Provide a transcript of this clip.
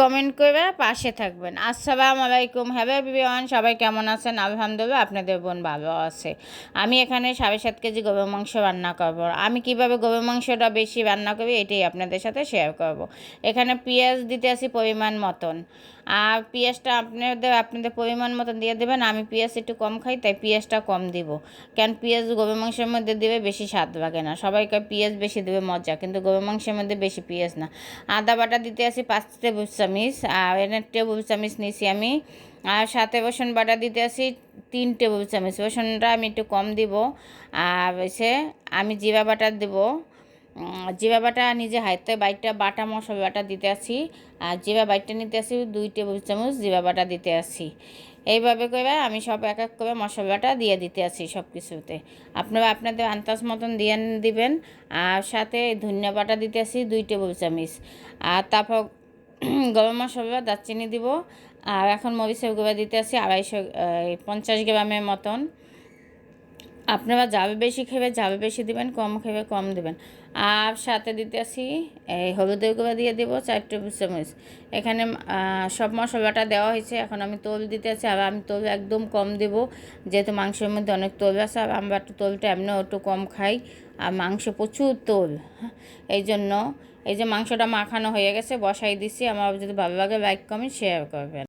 Comment করে পাশে থাকবেন। আসসালামু আলাইকুম। হ্যালো এভরিওয়ান, সবাই কেমন আছেন? আলহামদুলিল্লাহ, আপনাদের বোন ভালো আছে। আমি এখানে সাড়ে সাত কেজি গরুর মাংস রান্না করব। আমি কীভাবে গরুর মাংসটা বেশি রান্না করি এটাই আপনাদের সাথে শেয়ার করব। এখানে পেঁয়াজ দিতে আসি পরিমাণ মতন। আর পেঁয়াজটা আপনাদের আপনাদের পরিমাণ মতন দিয়ে দেবেন। আমি পেঁয়াজ একটু কম খাই, তাই পেঁয়াজটা কম দিব। কেন পেঁয়াজ গরুর মাংসের মধ্যে দিবে বেশি স্বাদ লাগে না। সবাইকে পেঁয়াজ বেশি দেবে মজা, কিন্তু গরুর মাংসের মধ্যে বেশি পেঁয়াজ না। আদা বাটা দিতে আসি পাঁচ টেবিল চামিচ, আর এনে টেবিল চামিচ নিছি আমি। আর সাথে রসুন বাটা দিতে আসি তিন টেবিল চামিচ। রসুনটা আমি একটু কম দিব। আর এসে আমি জিরা বাটা দেবো। জিরা বাটা নিজে হাইতে বাইটটা বাটা মশলা বাটা দিতে আসি। আর জিরা বাইটটা নিতে আসি দুই টেবিল চামচ জিরা বাটা দিতে আসি। এইভাবে করে আমি সব এক এক করে মশলাটা দিয়ে দিতে আসি সব কিছুতে আপনারা আপনাদের আন্দাজ মতন দিয়ে দিবেন। আর সাথে ধনিয়া বাটা দিতে আসি দুই টেবিল চামচ। আর তারপর গরম মশলা দারচিনি দিব। আর এখন মরিচের গুঁড়া দিতে আসি আড়াইশো পঞ্চাশ গ্রামের মতন। আপনারা যাবে বেশি খেবে যাবে বেশি দিবেন কম খেবে কম দিবেন। আর সাথে দিতে আসি এই হলুদের গুঁড়া দিয়ে দেবো চার টেবিল চামচ। এখানে সব মশলাটা দেওয়া হয়েছে। এখন আমি তোল দিতে আছি আর আমি তোল একদম কম দেবো। যেহেতু মাংসের মধ্যে অনেক তোল আছে আর আমরা একটু তোলটা এমনিও একটু কম খাই। আর মাংস প্রচুর তোল হ্যাঁ, এই জন্য এই যে মাংসটা মাখানো হয়ে গেছে বসাই দিছি। আমার যদি ভালো লাগে লাইক কমেন্ট শেয়ার করবেন।